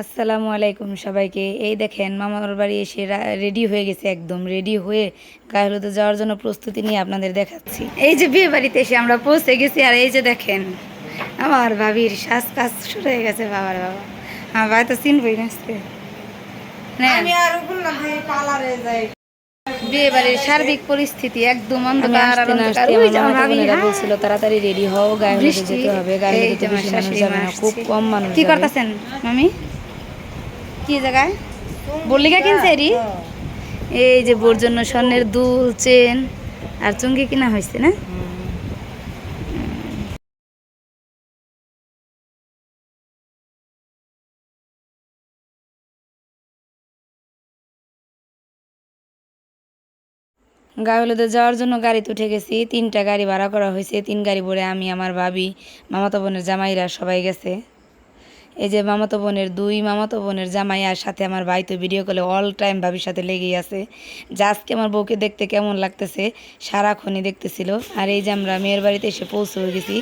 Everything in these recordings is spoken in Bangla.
আসসালামু আলাইকুম সবাইকে। এই দেখেন মামার বাড়ি এসে রেডি হয়ে গেছে একদম রেডি হয়ে গায়ে হলুদে যাওয়ার জন্য প্রস্তুতি নিয়ে আপনাদের দেখাচ্ছি। এই যে বিয়ে বাড়িতে এসে আমরা পৌঁছে গেছি আর এই যে দেখেন আমার ভাবির শ্বাস কাজ শুরু হয়ে গেছে বাবার বাবা। আমার ভাই তো চিনবই না আজকে। বিয়ে বাড়ির সার্বিক পরিস্থিতি একদম অন্ধকার হ্যাঁ। বলছিল তাড়াতাড়ি রেডি হও গায়ে যেতে হবে গায়ে খুব কম মানুষ কি। করতেছেন মামি? কি জায়গায়? বললিকা কিনছে এরি এই যে বোর জন্য স্বর্ণের দুল চেন আর চুঙ্গি কিনা হয়েছে না? গায়ে হলুদে যাওয়ার জন্য গাড়িতে উঠে গেছি। তিনটা গাড়ি ভাড়া করা হয়েছে। তিন গাড়ি ভরে আমি আমার ভাবি মামাতো বোনের জামাইরা সবাই গেছে। এই যে মামাতো বোনের দুই মামাতো বোনের জামাই আর সাথে আমার ভাই তো ভিডিও কলে অল টাইম ভাবির সাথে লেগেই আছে। যে আজকে আমার বউকে দেখতে কেমন লাগতেছে, সারাক্ষণই দেখতেছিল। আর এই যে আমরা মেয়ের বাড়িতে এসে পৌঁছে গেছি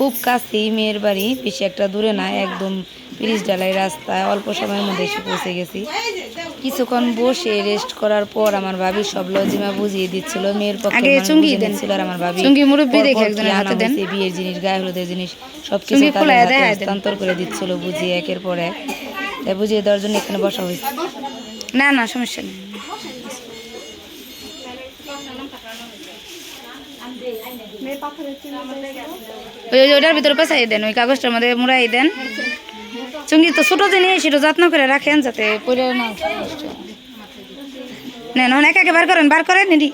খুব কাছেই মেয়ের বাড়ি বেশি একটা দূরে না একদম পিরিশ ডালাই রাস্তায় অল্প সময়ের মধ্যে এসে পৌঁছে গেছি। কিছুক্ষণ বসে রেস্ট করার পর আমার ভাবি সব লজিমা বুঝিয়ে দিচ্ছিল মেয়ের পক্ষে চুঙ্গি। নিচ্ছিল আর আমার ভাবি চুঙ্গি মুরব্বি দেখে একজন হাতে দেন। বিয়ের জিনিস গায়ে হলুদের জিনিস সব কিছু হস্তান্তর করে দিচ্ছিল বুঝিয়ে একের পর এক। তাই বুঝিয়ে দেওয়ার জন্য এখানে বসা হয়েছে। না না সমস্যা নেই। ওই ওই ওটার ভিতরে পেঁচাই দেন, ওই কাগজটার মধ্যে মুড়াই দেন। চুঙ্গি তো ছোটো জিনিস সেটা যত্ন করে রাখেন যাতে পরে না নেন এখন একে বার করেন বার করেন নিডি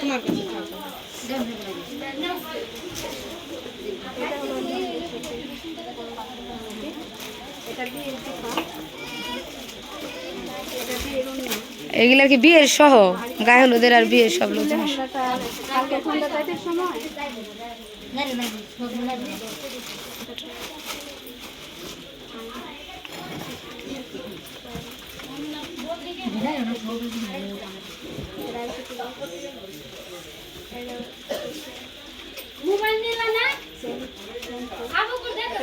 তোমার কাছে এগুলা কি বিয়ের সহ? গায়ে হলুদের আর বিয়ের সব লোক মোবাইল না আবু দেখো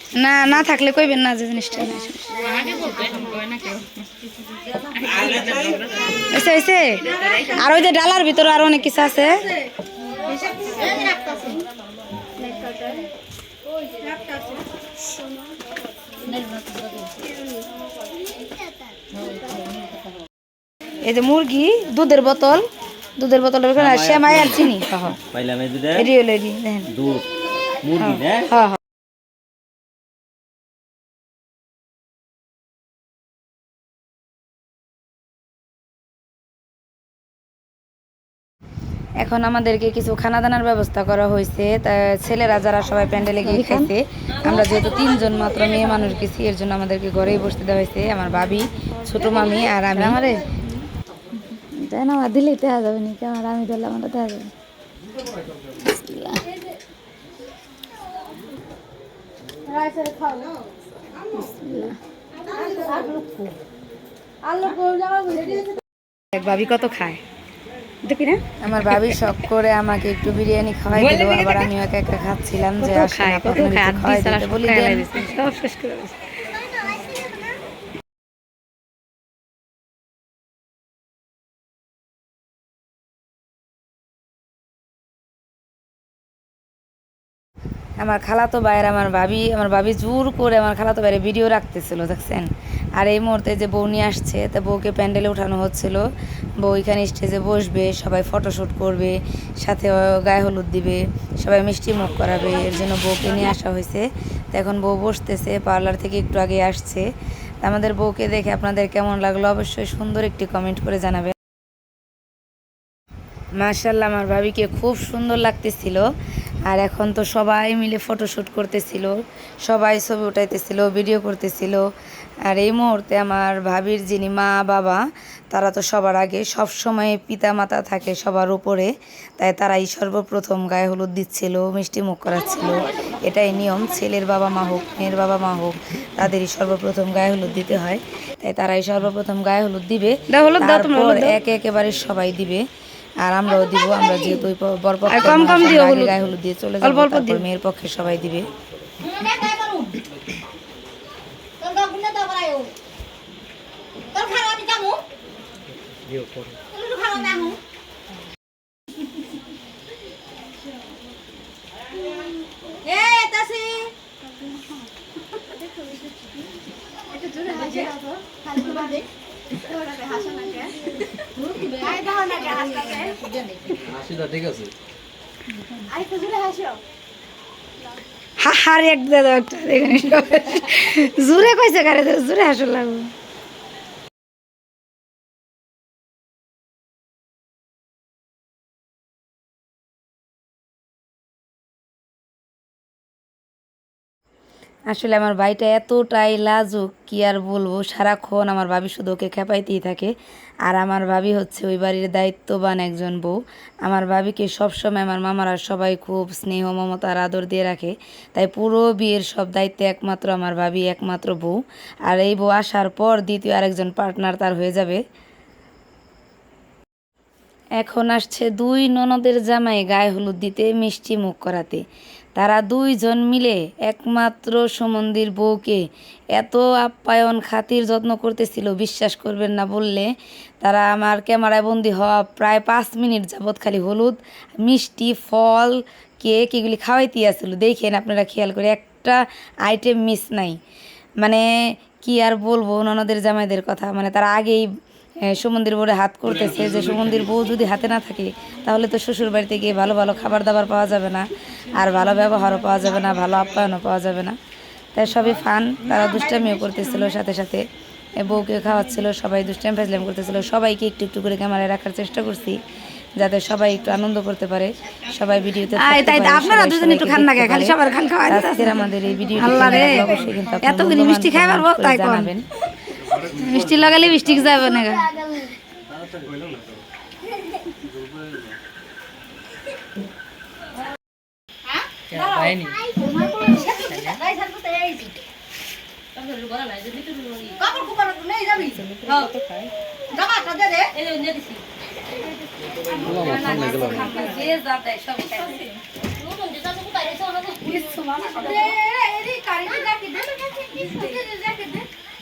না না থাকলে কইবেন না যে জিনিসটা এসে এসে। আর ওই যে ডালার ভিতরে আরও অনেক কিছু আছে। এই যে মুরগি দুধের বোতল। দুধের বোতল শ্যামাই আর চিনি। পাইলাম এই দুধে মুরগি হ্যাঁ। এখন আমাদেরকে কিছু খানা দানার ব্যবস্থা করা হয়েছে। তা ছেলেরা যারা সবাই প্যান্ডেলে গিয়ে খাইছে আমরা যেহেতু তিনজন মাত্র মেয়ে মানুষ গেছি এর জন্য আমাদেরকে ঘরেই বসতে দেওয়া হয়েছে। আমার ভাবি ছোট মামি আর আমি। আমারে? তাই না আমার দিলেই দেওয়া যাবে না কেমন আমি দিলে আমার দেওয়া যাবে। ভাবি কত খায়? দেখি না? আমার ভাবি শখ করে আমাকে একটু বিরিয়ানি খাওয়াই দিল আবার আমি একা একা খাচ্ছিলাম যে আসলে খাওয়াই দিতে বলি সব শেষ করে আমার খালাতো ভাইয়ের, আমার ভাবি আমার ভাবি জোর করে আমার খালাতো ভাইয়ের ভিডিও রাখতেছিল, দেখছেন? আর এই মুহূর্তে যে বউ নিয়ে আসছে, তা বউকে প্যান্ডেলে উঠানো হচ্ছিল। বউ এখানে স্টেজে বসবে, সবাই ফটোশ্যুট করবে, সাথে গায়ে হলুদ দিবে, সবাই মিষ্টি মুখ করাবে, এর জন্য বউকে নিয়ে আসা হয়েছে। তো এখন বউ বসতেছে পার্লার থেকে একটু আগে আসছে। আমাদের বউকে দেখে আপনাদের কেমন লাগল অবশ্যই সুন্দর একটি কমেন্ট করে জানাবেন। মার্শাল্লাহ আমার ভাবিকে খুব সুন্দর লাগতেছিল। আর এখন তো সবাই মিলে ফটোশ্যুট করতেছিল সবাই ছবি উঠাইতেছিল ভিডিও করতেছিল। আর এই মুহূর্তে আমার ভাবির যিনি মা বাবা তারা তো সবার আগে সব সময় পিতা মাতা থাকে সবার উপরে তাই তারাই সর্বপ্রথম গায়ে হলুদ দিচ্ছিল মিষ্টি মুখ করাচ্ছিল। এটাই নিয়ম ছেলের বাবা মা হোক মেয়ের বাবা মা হোক তাদেরই সর্বপ্রথম গায়ে হলুদ দিতে হয়। তাই তারাই সর্বপ্রথম গায়ে হলুদ দিবে। তারপর একে একেবারে সবাই দিবে। আর আমরাও দিব আমরা যেহেতু আর কম কম হলুদ। গায়ে হলুদ দিয়ে চলে যাব অল্প তারপর মেয়ের পক্ষে সবাই দিবে। হা হার এক দে দাও একটা এক সবাই। জোরে কারে জোরে হাসল লাগবে আসলে আমার ভাইটা এতটাই লাজুক, কি আর বলব? সারাক্ষণ আমার ভাবি শুধু ওকে খেপাইতেই থাকে। আর আমার ভাবি হচ্ছে ওই বাড়ির দায়িত্ববান একজন বউ। আমার ভাবিকে সবসময় আমার মামারা সবাই খুব স্নেহ মমতার আদর দিয়ে রাখে। তাই পুরো বিয়ের সব দায়িত্ব একমাত্র আমার ভাবি, একমাত্র বউ। আর এই বউ আসার পর দ্বিতীয় আরেকজন পার্টনার তার হয়ে যাবে। এখন আসছে দুই ননদের জামাই, গায়ে হলুদ দিতে, মিষ্টি মুখ করাতে। তারা দুইজন মিলে একমাত্র সুমন্দির বউকে এত আপ্যায়ন খাতির যত্ন করতেছিল, বিশ্বাস করবেন না বললে তারা আমার ক্যামেরায় বন্দি হওয়া প্রায় পাঁচ মিনিট যাবৎ খালি হলুদ, মিষ্টি, ফল, কেক এগুলি খাওয়াইতে আসছিল। দেখেন আপনারা খেয়াল করে, একটা আইটেম মিস নাই। মানে কি আর বলব, ননদের জামাইদের কথা মানে তারা আগেই সুমন্দির বোর্ডে হাত করতেছে যে সুমন্দির বউ যদি হাতে না থাকে তাহলে তো শ্বশুর বাড়িতে গিয়ে ভালো ভালো খাবার দাবার পাওয়া যাবে না আর ভালো ব্যবহারও পাওয়া যাবে না ভালো আপ্যায়নও পাওয়া যাবে না। তাই সবই ফান তারা দুষ্টামিও করতেছিল সাথে সাথে। বউকে খাওয়াচ্ছিল সবাই দুষ্টামি ফেজলাম করতেছিল। সবাইকে একটু একটু করে ক্যামেরায় রাখার চেষ্টা করছি যাতে সবাই একটু আনন্দ করতে পারে। সবাই ভিডিওতে তাই আপনারা দুজন একটু খান না খালি সবার খান। আজকের আমাদের এই ভিডিও অবশ্যই কিন্তু মিষ্টি খাইবার করে তাই জানাবেন। মিষ্টি লাগালে মিষ্টি যাবে না গা।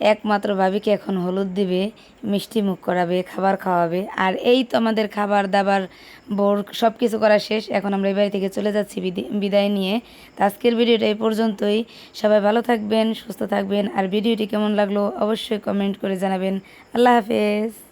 একমাত্র ভাবিকে এখন হলুদ দিবে, মিষ্টি মুখ করাবে, খাবার খাওয়াবে। আর এই তো আমাদের খাবার দাবার বোর সব কিছু করা শেষ। এখন আমরা এই বাড়ি থেকে চলে যাচ্ছি বিদে- বিদায় নিয়ে। তো আজকের ভিডিওটা এই পর্যন্তই। সবাই ভালো থাকবেন, সুস্থ থাকবেন। আর ভিডিওটি কেমন লাগল অবশ্যই কমেন্ট করে জানাবেন। আল্লাহ হাফেজ।